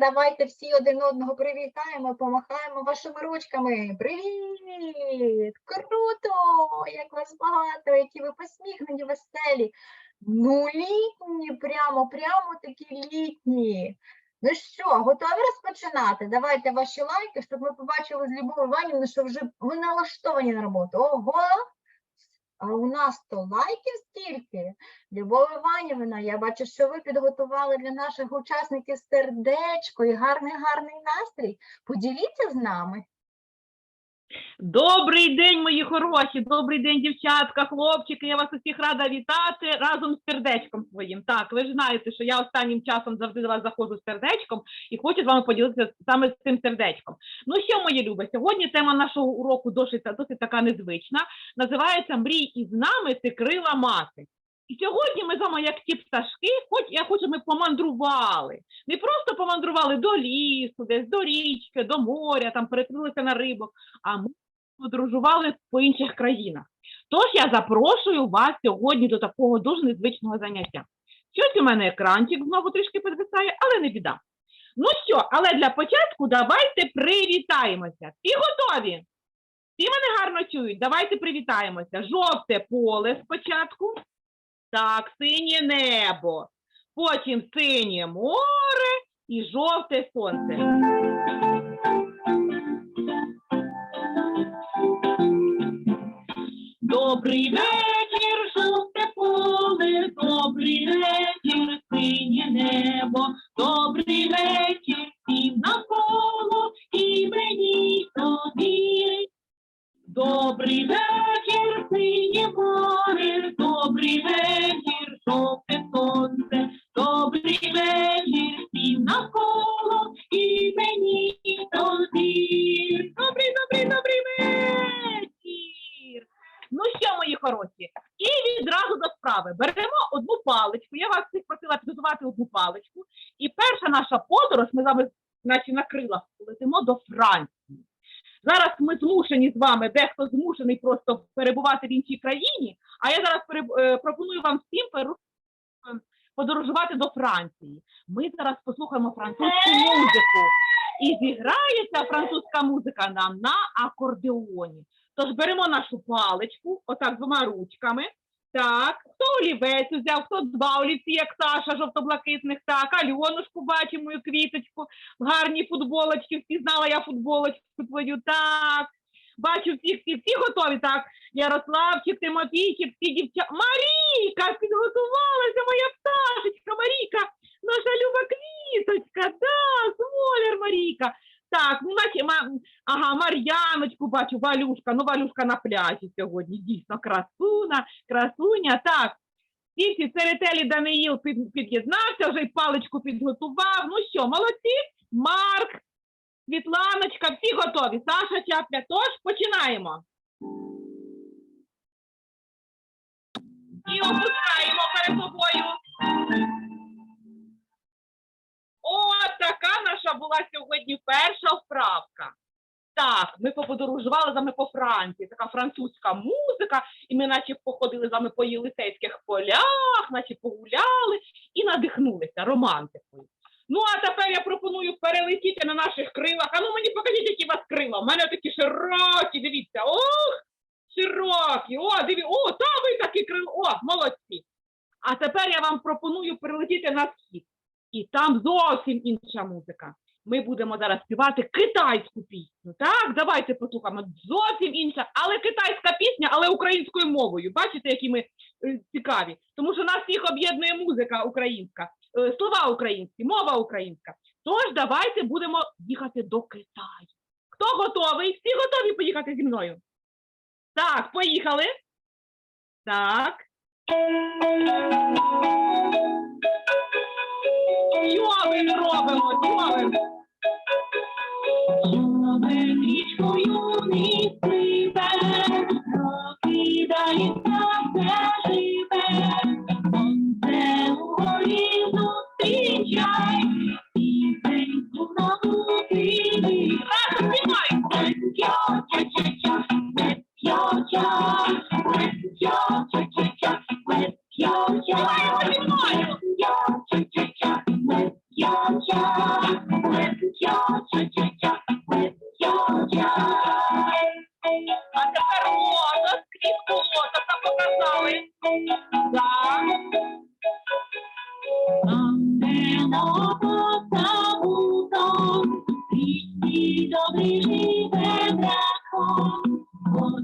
давайте всі один одного привітаємо, помахаємо вашими ручками. Привіт! Круто! Як вас багато, які ви посміхнені, веселі. Ну, літні, прямо, прямо такі літні. Ну що, готові розпочинати? Давайте ваші лайки, щоб ми побачили з Любові Іванівни, що вже ви налаштовані на роботу. Ого! А у нас то лайків стільки. Любов Іванівна, я бачу, що ви підготували для наших учасників сердечко і гарний гарний настрій. Поділіться з нами. Добрий день, мої хороші, добрий день, дівчатка, хлопчики. Я вас усіх рада вітати разом з сердечком своїм. Так, ви ж знаєте, що я останнім часом завжди до вас заходжу з сердечком і хочу з вами поділитися саме з цим сердечком. Ну що, мої любі, сьогодні тема нашого уроку досить, досить така незвична. Називається Мрій із нами ти крила мати. І сьогодні ми з вами, як ті пташки, хоч я хочу, ми помандрували. Не просто помандрували до лісу, десь до річки, до моря, там перетнулися на рибок, а ми подорожували по інших країнах. Тож я запрошую вас сьогодні до такого дуже незвичного заняття. Щось у мене екранчик знову трішки підвисає, але не біда. Ну що, але для початку давайте привітаємося. Всі готові? Всі мене гарно чують. Давайте привітаємося. Жовте поле спочатку. Так, синє небо. Потім синє море і жовте сонце. Добрий вечір, жовте поле, добрий вечір, синє небо, добрий вечір мої хороші, і відразу до справи. Беремо одну паличку. Я вас всіх просила підготувати одну паличку. І перша наша подорож, ми з вами, наче на крилах, летимо до Франції. Зараз ми змушені з вами, дехто змушений просто перебувати в іншій країні, а я зараз переб- е, пропоную вам всім перу- подорожувати до Франції. Ми зараз послухаємо французьку музику. І зіграється французька музика нам на акордеоні. Тож беремо нашу паличку, отак двома ручками. Так, хто олівець взяв, хто два олівці, як Саша, жовто-блакитних, так, Альонушку бачимо, мою квіточку, гарній футболочці, всі знала я футболочку твою, так. Бачу всіх, всі, всі готові, так. Ярославчик, Тимофійчик, всі дівчата. Марійка підготувалася, моя пташечка, Марійка, наша люба квіточка, да, смоляр Марійка. Так, ну наче ма, ага, Мар'яночку бачу, Валюшка, ну Валюшка на пляжі сьогодні, дійсно, красуна, красуня, так. Всі ці Церетелі Даниїл під, під'єднався, вже й паличку підготував. Ну що, молодці? Марк, Світланочка, всі готові. Саша Чапля, тож починаємо. І опускаємо перед собою. От така наша була сьогодні перша вправка. Так, ми поподорожували з вами по Франції, така французька музика, і ми наче походили з вами по єлисейських полях, наче погуляли і надихнулися романтикою. Ну, а тепер я пропоную перелетіти на наших крилах. А ну мені покажіть, які у вас крила. У мене такі широкі, дивіться. Ох, широкі. О, дивіться, о, та ви такі крила. О, молодці. А тепер я вам пропоную перелетіти на схід. І там зовсім інша музика. Ми будемо зараз співати китайську пісню. Так, давайте послухаємо. Зовсім інша, але китайська пісня, але українською мовою. Бачите, які ми е, цікаві. Тому що нас всіх об'єднує музика українська, е, слова українські, мова українська. Тож давайте будемо їхати до Китаю. Хто готовий? Всі готові поїхати зі мною? Так, поїхали. Так. Що ми робимо? Oh,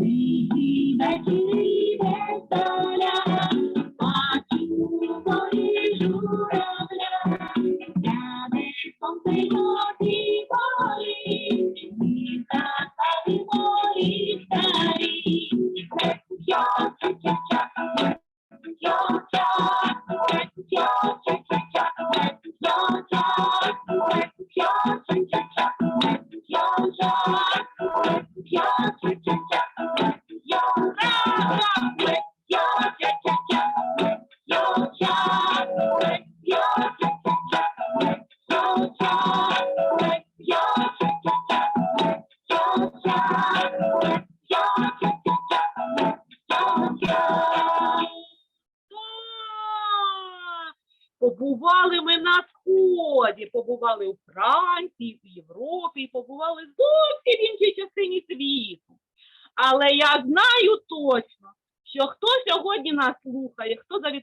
be back here.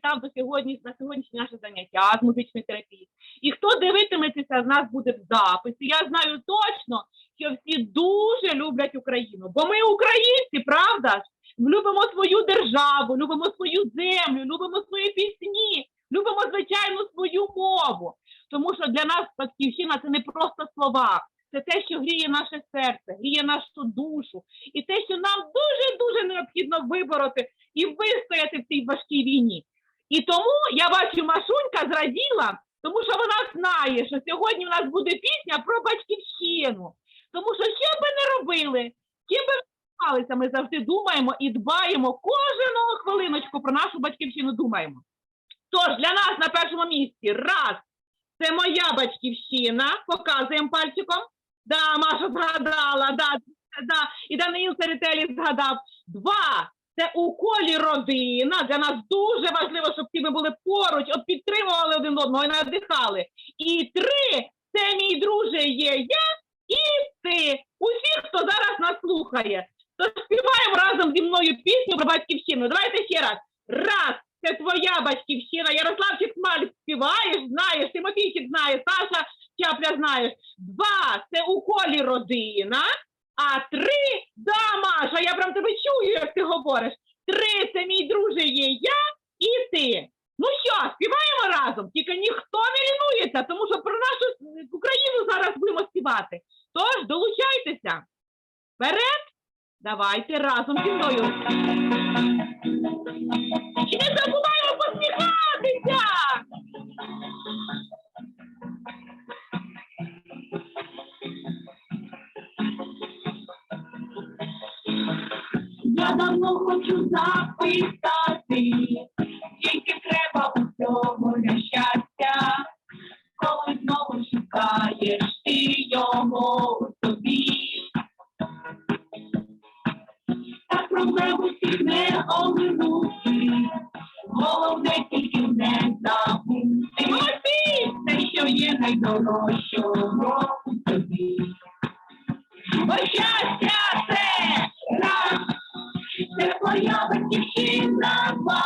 Завітав до сьогодні на сьогоднішнє наше заняття з музичної терапії, і хто дивитиметься з нас буде в записі, я знаю точно, що всі дуже люблять Україну. Бо ми українці, правда ж? Любимо свою державу, любимо свою землю, любимо свої пісні, любимо звичайно свою мову. Тому що для нас батьківщина це не просто слова, це те, що гріє наше серце, гріє нашу душу, і те, що нам дуже дуже необхідно вибороти і вистояти в цій важкій війні. І тому я бачу, Машунька зраділа, тому що вона знає, що сьогодні в нас буде пісня про батьківщину. Тому що що б ми не робили, ким би займалися, ми завжди думаємо і дбаємо кожну хвилиночку про нашу батьківщину думаємо. Тож для нас на першому місці раз це моя батьківщина, показуємо пальчиком. Да, Маша згадала, да, да, і Даниїл Серетелі згадав. Два це у колі родина. Для нас дуже важливо, щоб всі ми були поруч, от підтримували один одного і надихали. І три це мій друже є я і ти. Усі, хто зараз нас слухає. То співаємо разом зі мною пісню про батьківщину. Давайте ще раз. Раз, це твоя батьківщина. Ярославчик Смаль співаєш, знаєш, Тимофійчик знає, Саша Чапля знаєш. Два, це у колі родина. А три, да, Маша, я прям тебе чую, як ти говориш. Три, це мій друже є я і ти. Ну що, співаємо разом, тільки ніхто не лінується, тому що про нашу е, Україну зараз будемо співати. Тож долучайтеся. Вперед! Давайте разом зі мною. І не забуваємо посміхатися! Я давно хочу запитати, тільки треба усього для щастя, коли знову шукаєш ти його у собі. Так проблем усіх не оминути, головне тільки не забути. Молодці! Те, що є найдорожчого тобі. Бо щастя це раз, це твоя батьківщина два.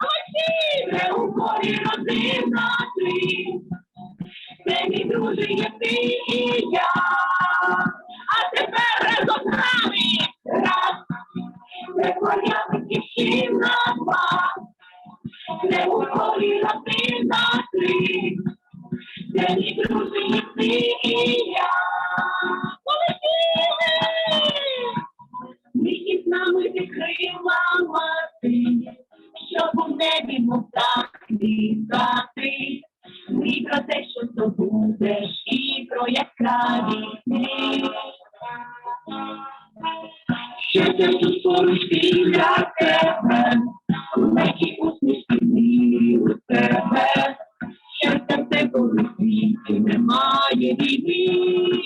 Молодці! Це у полі родина три. Це мій друже ти і я. А тепер разом з нами раз. Це твоя два. Це у полі родина три. Це ні друзі, ні і війни.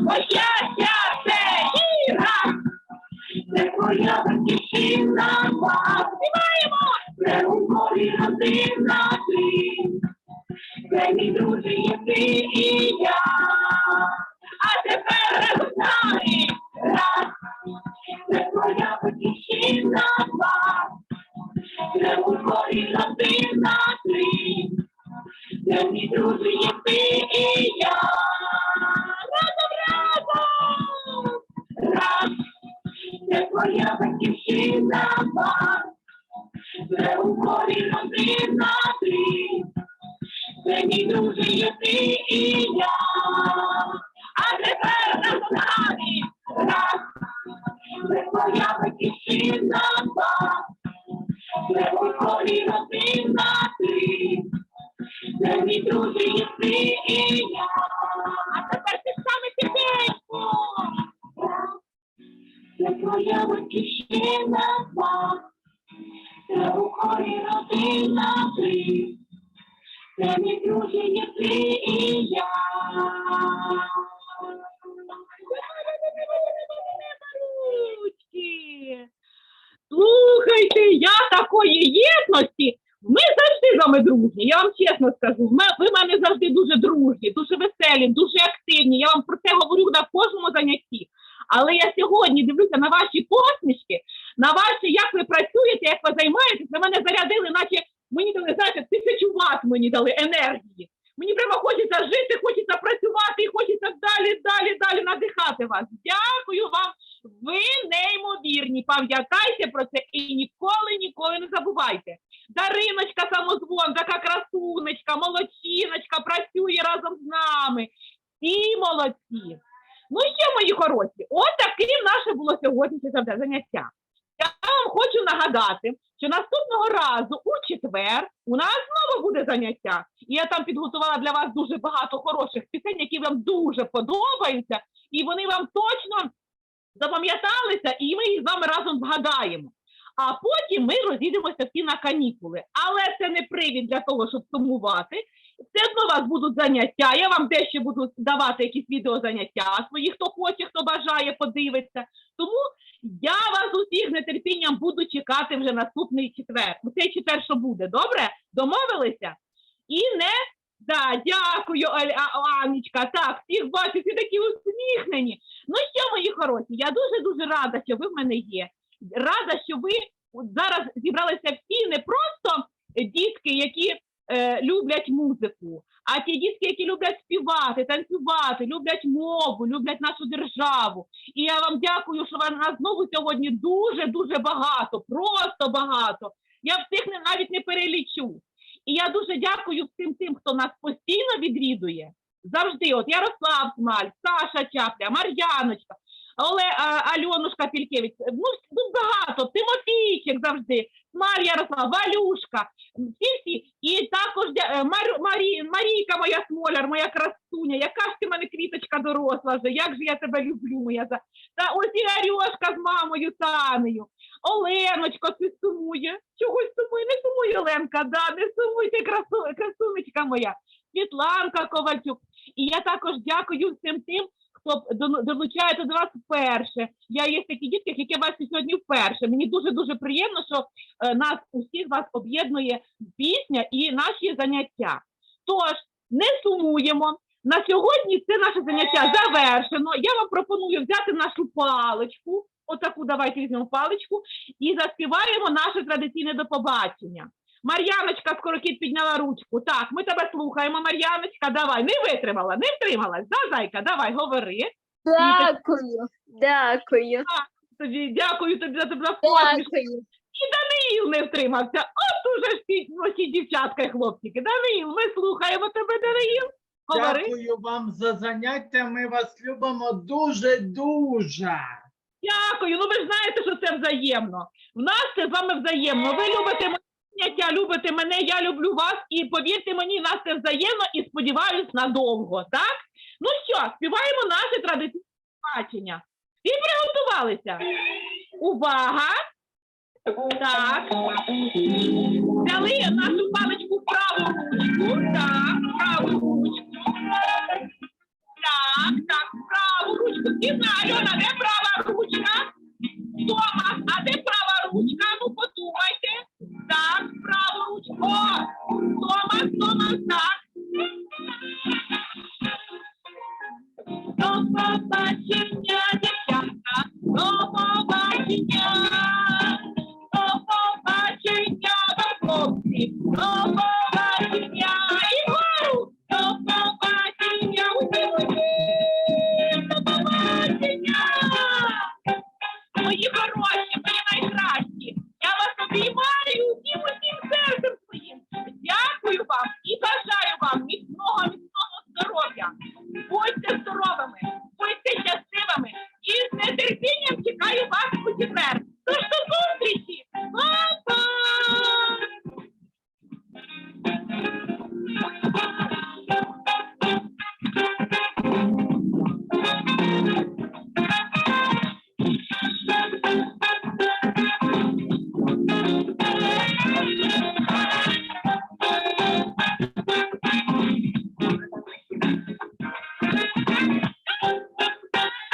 Бо щастя це віра, це твоя батьківщина. Співаємо! Це у морі родина ти, це мій друзі є я. А тепер разом раз, це твоя батьківщина. Це у морі це мій друзі це мій друзі є і. А тепер ти саме тихенько. Це твоя батьківщина, мама. Це у хорі родина три. це мій друзі ти і я. Дружні, дуже веселі, дуже активні. Я вам про це говорю на кожному занятті. Але я сьогодні дивлюся на ваші посмішки, на ваші, як ви працюєте, як ви займаєтесь, на мене зарядили, наче мені дали, знаєте, тисячу ват мені дали енергії. Мені прямо хочеться жити, хочеться працювати і хочеться далі, далі, далі надихати вас. Дякую вам. Ви неймовірні. Пам'ятайте про це і ніколи, ніколи не забувайте. Дариночка самозвон, така красунечка, молодчиночка, працює разом з нами. І молодці. Ну що, мої хороші, от таким наше було сьогоднішнє заняття. Я вам хочу нагадати, що наступного разу у четвер у нас знову буде заняття. І я там підготувала для вас дуже багато хороших пісень, які вам дуже подобаються, і вони вам точно запам'яталися, і ми їх з вами разом згадаємо. А потім ми розійдемося всі на канікули. Але це не привід для того, щоб сумувати. Одно у вас будуть заняття. Я вам дещо буду давати якісь відеозаняття свої, хто хоче, хто бажає, подивиться. Тому я вас усіх з нетерпінням буду чекати вже наступний четвер. Цей четвер, що буде, добре? Домовилися? І не да, дякую, Аль- А- Анечка. Так, всіх бачу, всі такі усміхнені. Ну що, мої хороші, я дуже дуже рада, що ви в мене є. Рада, що ви зараз зібралися всі не просто дітки, які е, люблять музику, а ті дітки, які люблять співати, танцювати, люблять мову, люблять нашу державу. І я вам дякую, що ви нас знову сьогодні дуже дуже багато, просто багато. Я всіх навіть не перелічу. І я дуже дякую всім тим, хто нас постійно відвідує. Завжди, от Ярослав Смаль, Саша Чапля, Мар'яночка, Оле, Альонушка Пількевич, ну, ну багато, Тимофійчик завжди, Смаль Ярослав, Валюшка, всі всі. І також е, Мар, Марі, Марійка моя смоляр, моя красуня, яка ж ти мене квіточка доросла вже, як же я тебе люблю, моя за. Та ось і Арьошка з мамою Танею. Оленочко, ти сумує. Чогось сумує, не сумує, Оленка, да, не сумуйте, красу, красунечка моя. Світланка Ковальчук. І я також дякую всім тим, хто до- долучається до вас вперше. Я є такі дітки, які бачу сьогодні вперше. Мені дуже дуже приємно, що е, нас усіх вас об'єднує пісня і наші заняття. Тож не сумуємо. На сьогодні це наше заняття завершено. Я вам пропоную взяти нашу паличку. Отаку давайте візьмемо паличку і заспіваємо наше традиційне до побачення. Мар'яночка Скорокіт підняла ручку. Так, ми тебе слухаємо, Мар'яночка. Давай, не витримала, не втрималась. Да, зайка, давай, говори. Дякую, дякую, Тоді дякую тобі за тебе за посмішку. дякую. Даниїл не втримався. От уже ж ті, ну, ті дівчатка і хлопчики. Даниїл, ми слухаємо тебе, Даниїл. Говори. Дякую вам за заняття. Ми вас любимо дуже-дуже. Дякую. Ну ви ж знаєте, що це взаємно. В нас це з вами взаємно. Ви любите мене, я любите мене, я люблю вас, і повірте мені, нас це взаємно і сподіваюсь надовго. Так? Ну що, співаємо наше традиційне бачення. Всі приготувалися. Увага! Так. Взяли нашу паличку в праву ручку. Так, праву ручку. Так, так, праву ручку. Діна, Альона, де права ручка? Тома, а де права ручка? Ну, так, праворуч. О! Томас, Томас, так. До побачення.